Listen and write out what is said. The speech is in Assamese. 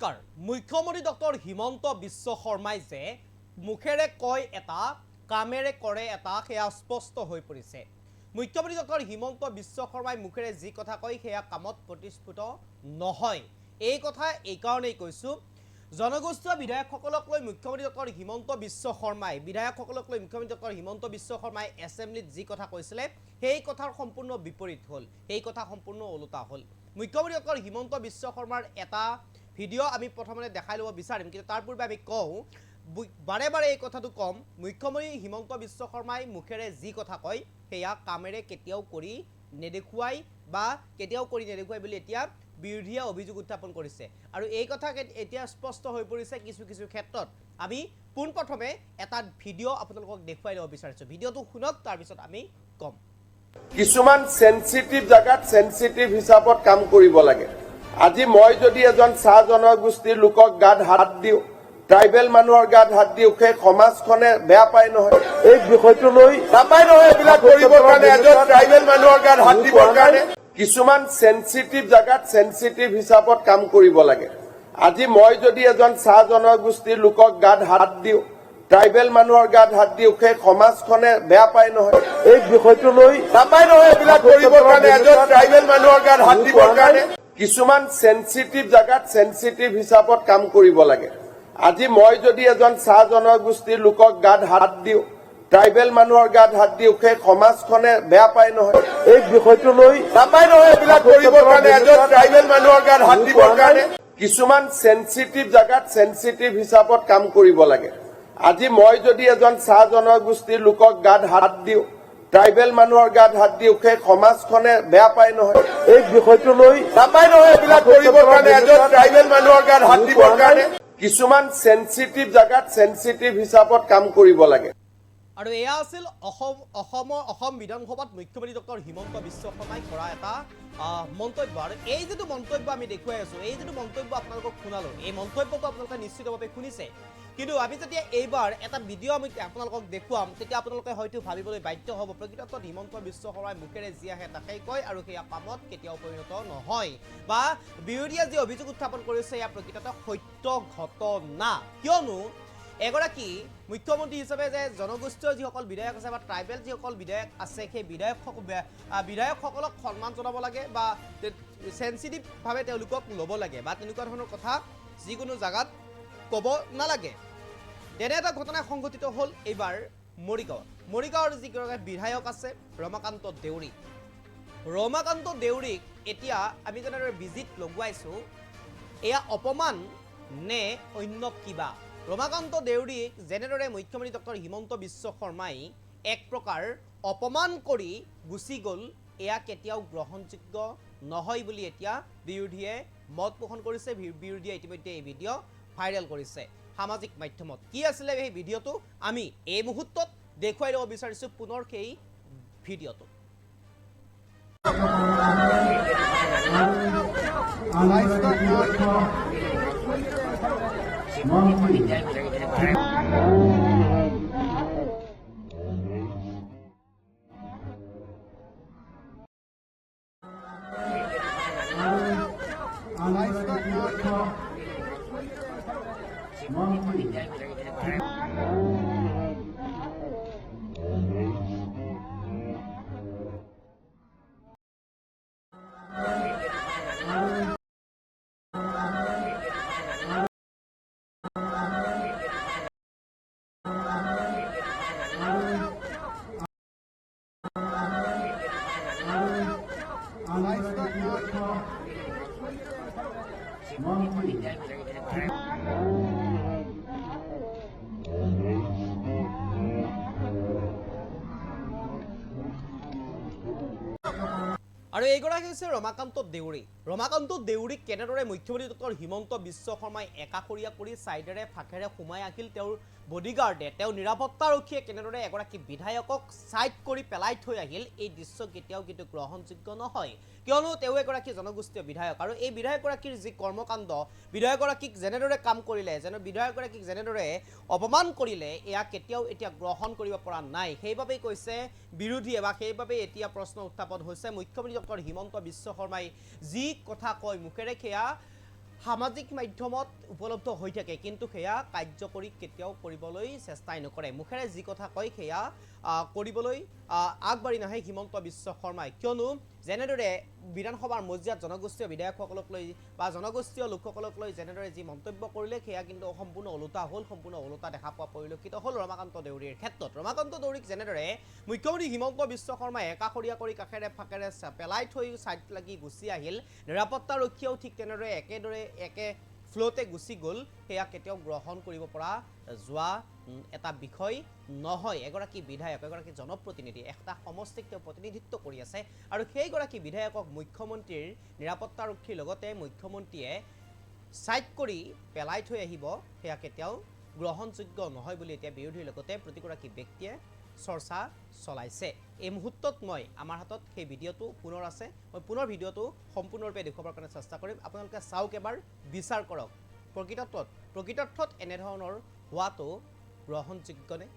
নমস্কাৰ। মুখ্যমন্ত্ৰী ডক্টৰ হিমন্ত বিশ্ব শৰ্মাই যে মুখেৰে কয় এটা কামেৰে কৰে এটা সেয়া স্পষ্ট হৈ পৰিছে। মুখ্যমন্ত্ৰী ডক্টৰ হিমন্ত বিশ্ব শৰ্মাই মুখেৰে যি কথা কয় সেয়া কামত প্ৰতিস্ফুট নহয়। এই কথা এইকাৰণেই কৈছোঁ। জনগোষ্ঠীয় বিধায়কসকলক লৈ মুখ্যমন্ত্ৰী ডক্টৰ হিমন্ত বিশ্ব শৰ্মাই বিধায়কসকলক লৈ মুখ্যমন্ত্ৰী ডক্টৰ হিমন্ত বিশ্ব শৰ্মাই এছেম্বলিত যি কথা কৈছিলে সেই কথাৰ সম্পূৰ্ণ বিপৰীত হ'ল। সেই কথা সম্পূৰ্ণ ওলোটা হ'ল। মুখ্যমন্ত্ৰী ডক্টৰ হিমন্ত বিশ্ব শৰ্মাৰ এটা ভিডিঅ' আমি প্ৰথমতে দেখাই ল'ব বিচাৰিম, কিন্তু তাৰ পূৰ্বে আমি কওঁ বাৰে বাৰে এই কথাটো ক'ম, মুখ্যমন্ত্ৰী হিমন্ত বিশ্ব শৰ্মাই মুখেৰে যি কথা কয়, সেয়া কামেৰে কেতিয়াও কৰি নেদেখুৱাই বা কেতিয়াও কৰি নেদেখুৱাই বুলি এতিয়া বিৰোধীয়ে অভিযোগ উত্থাপন কৰিছে। আৰু এই কথা এতিয়া স্পষ্ট হৈ পৰিছে কিছু কিছু ক্ষেত্ৰত। আমি পোনপ্ৰথমে এটা ভিডিঅ' আপোনালোকক দেখুৱাই ল'ব বিচাৰিছোঁ। ভিডিঅ'টো শুনক, তাৰপিছত আমি ক'ম। কিছুমান চেঞ্চিটিভ জেগাত চেঞ্চিটিভ হিচাপত কাম কৰিব লাগে। আজি মই যদি এজন চাহ জনগোষ্ঠীৰ লোকক গাত হাত দিওঁ ট্ৰাইবেল মানুহৰ গাত হাত দিওঁ সেই সমাজখনে বেয়া পায় নহয়। এই বিষয়টো লৈ নাপায় নহয় এইবিলাক কৰিবৰ কাৰণে এজন ট্ৰাইবেল মানুহৰ গাত হাত দিবৰ কাৰণে কিছুমান চেঞ্চিটিভ জেগাত চেঞ্চিটিভ হিচাপত কাম কৰিব লাগে। আজি মই যদি এজন চাহ জনগোষ্ঠীৰ লোকক গাত হাত দিওঁ ট্ৰাইবেল মানুহৰ গাত হাত দিওঁ সেই সমাজখনে বেয়া পায় নহয়। এই বিষয়টো লৈ নাপায় নহয় এইবিলাক কৰিবৰ কাৰণে এজন ট্ৰাইবেল মানুহৰ গাত হাত দিবৰ কাৰণে কিছুমান চেঞ্চিটিভ জেগাত চেঞ্চিটিভ হিচাপত কাম কৰিব লাগে। আজি মই যদি এজন চাহ জনগোষ্ঠীৰ লোকক গাত হাত দিওঁ ট্ৰাইবেল মানুহৰ গাত হাত দিওঁ সেই সমাজখনে বেয়া পায় নহয়। এই বিষয়টো লৈ নাপায় নহয় এইবিলাক কৰিবৰ কাৰণে। এজন ট্ৰাইবেল মানুহৰ গাত হাত দিবৰ কাৰণে কিছুমান চেঞ্চিটিভ জেগাত চেঞ্চিটিভ হিচাপত কাম কৰিব লাগে। আজি মই যদি এজন চাহ জনগোষ্ঠীৰ লোকক গাত হাত দিওঁ ট্ৰাইবেল মানুহৰ গাত হাত দিওঁ সেই সমাজখনে বেয়া পায় নহয়। এই বিষয়টো লৈ নাপায় নহয় এইবিলাক কৰিবৰ কাৰণে এজন ট্ৰাইবেল মানুহৰ গাত হাত দিবৰ কাৰণে কিছুমান চেঞ্চিটিভ জেগাত চেঞ্চিটিভ হিচাপত কাম কৰিব লাগে। আৰু এয়া আছিল অসম অসমৰ অসম বিধানসভাত মুখ্যমন্ত্ৰী ডক্টৰ হিমন্ত বিশ্ব শৰ্মাই কৰা এটা মন্তব্য। আৰু এই যিটো মন্তব্য আমি দেখুৱাই আছোঁ এই যিটো মন্তব্য আপোনালোকক শুনালোঁ এই মন্তব্যটো আপোনালোকে নিশ্চিতভাৱে শুনিছে। কিন্তু আমি যেতিয়া এইবাৰ এটা ভিডিঅ' আমি আপোনালোকক দেখুৱাম তেতিয়া আপোনালোকে হয়তো ভাবিবলৈ বাধ্য হ'ব। প্ৰকৃতত হিমন্ত বিশ্ব শৰ্মাই মুখেৰে যি আহে তাকেই কয় আৰু সেয়া কামত কেতিয়াও পৰিণত নহয়। বা বিৰোধীয়ে যি অভিযোগ উত্থাপন কৰিছে এয়া প্ৰকৃততে সত্য ঘটনা। কিয়নো এগৰাকী মুখ্যমন্ত্ৰী হিচাপে যে জনগোষ্ঠীয় যিসকল বিধায়ক আছে বা ট্ৰাইবেল যিসকল বিধায়ক আছে সেই বিধায়ক বিধায়কসকলক সন্মান জনাব লাগে বা চেঞ্চিটিভভাৱে তেওঁলোকক ল'ব লাগে বা তেনেকুৱা ধৰণৰ কথা যিকোনো জেগাত ক'ব নালাগে। তেনে এটা ঘটনা সংঘটিত হ'ল এইবাৰ মৰিগাঁৱত। মৰিগাঁৱৰ যিগৰাকী বিধায়ক আছে ৰমাকান্ত দেউৰী। ৰমাকান্ত দেউৰীক এতিয়া আমি যেনেদৰে বিজিত লগোৱাইছোঁ এয়া অপমান নে অন্য কিবা? ৰমাকান্ত দেউৰীক যেনেদৰে মুখ্যমন্ত্ৰী ডক্টৰ হিমন্ত বিশ্ব শৰ্মাই এক প্ৰকাৰ অপমান কৰি গুচি গ'ল এয়া কেতিয়াও গ্ৰহণযোগ্য নহয় বুলি এতিয়া বিৰোধীয়ে মত পোষণ কৰিছে বিৰোধীয়ে ইতিমধ্যে এই ভিডিঅ' ভাইৰেল কৰিছে। সামাজিক মাধ্যমত। কি আছিলে সেই ভিডিঅ'টো? আমি এই মুহূৰ্তত দেখুৱাই ল'ব বিচাৰিছোঁ পুনৰ সেই ভিডিঅ'টো। No, no, no. আৰু এইগৰাকী হৈছে ৰমাকান্ত দেউৰী। ৰমাকান্ত দেউৰীক কেনেদৰে মুখ্যমন্ত্ৰী ডক্টৰ হিমন্ত বিশ্ব শৰ্মাই একাষৰীয়া কৰি ছাইডেৰে ফাঁকেৰে সোমাই আহিল তেওঁৰ বডিগাৰ্ডে তেওঁ নিৰাপত্তাৰক্ষীয়ে কেনেদৰে এগৰাকী বিধায়কক ছাইড কৰি পেলাই থৈ আহিল, এই দৃশ্য কেতিয়াও কিন্তু গ্ৰহণযোগ্য নহয়। কিয়নো তেওঁ এগৰাকী জনগোষ্ঠীয় বিধায়ক আৰু এই বিধায়কগৰাকীৰ যি কৰ্মকাণ্ড, বিধায়কগৰাকীক যেনেদৰে কাম কৰিলে, যেনে বিধায়কগৰাকীক যেনেদৰে অপমান কৰিলে, এয়া কেতিয়াও এতিয়া গ্ৰহণ কৰিব পৰা নাই। সেইবাবেই কৈছে বিৰোধীয়ে বা সেইবাবেই এতিয়া প্ৰশ্ন উত্থাপন হৈছে মুখ্যমন্ত্ৰী ডক্টৰ হিমন্ত বিশ্ব শৰ্মাই যি কথা কয় মুখেৰে সেয়া সামাজিক মাধ্যমত উপলব্ধ হৈ থাকে কিন্তু সেয়া কাৰ্যকৰী কেতিয়াও কৰিবলৈ চেষ্টাই নকৰে। মুখেৰে যি কথা কয় সেয়া কৰিবলৈ আগবাঢ়ি নাহে হিমন্ত বিশ্ব শৰ্মাই। কিয়নো যেনেদৰে বিধানসভাৰ মজিয়াত জনগোষ্ঠীয় বিধায়কসকলক লৈ বা জনগোষ্ঠীয় লোকসকলক লৈ যেনেদৰে যি মন্তব্য কৰিলে সেয়া কিন্তু সম্পূৰ্ণ ওলোটা হ'ল সম্পূৰ্ণ ওলোটা দেখা পোৱা পৰিলক্ষিত হ'ল ৰমাকান্ত দেউৰীৰ ক্ষেত্ৰত। ৰমাকান্ত দেউৰীক যেনেদৰে মুখ্যমন্ত্ৰী হিমন্ত বিশ্ব শৰ্মাই একাষৰীয়া কৰি কাষেৰে ফাকেৰে পেলাই থৈ ছাইড লাগি গুচি আহিল নিৰাপত্তাৰক্ষীয়েও ঠিক তেনেদৰে একেদৰে একে ফ্ল'তে গুচি গ'ল সেয়া কেতিয়াও গ্ৰহণ কৰিব পৰা যোৱা এটা বিষয় নহয়। এগৰাকী বিধায়ক এগৰাকী জনপ্ৰতিনিধি এটা সমষ্টিক তেওঁ প্ৰতিনিধিত্ব কৰি আছে আৰু সেইগৰাকী বিধায়কক মুখ্যমন্ত্ৰীৰ নিৰাপত্তাৰক্ষীৰ লগতে মুখ্যমন্ত্ৰীয়ে ছাইড কৰি পেলাই থৈ আহিব। সেয়া কেতিয়াও গ্ৰহণযোগ্য নহয় বুলি এতিয়া বিৰোধীৰ লগতে প্ৰতিগৰাকী ব্যক্তিয়ে চৰ্চা চলাইছে। এই মুহূৰ্তত মই আমাৰ হাতত সেই ভিডিঅ'টো পুনৰ আছে। মই পুনৰ ভিডিঅ'টো সম্পূৰ্ণৰূপে দেখুৱাবৰ কাৰণে চেষ্টা কৰিম। আপোনালোকে চাওক এবাৰ বিচাৰ কৰক। প্ৰকৃতত্বত প্ৰকৃতাৰ্থত এনেধৰণৰ হোৱাটো গ্রহণযোগ্য নেই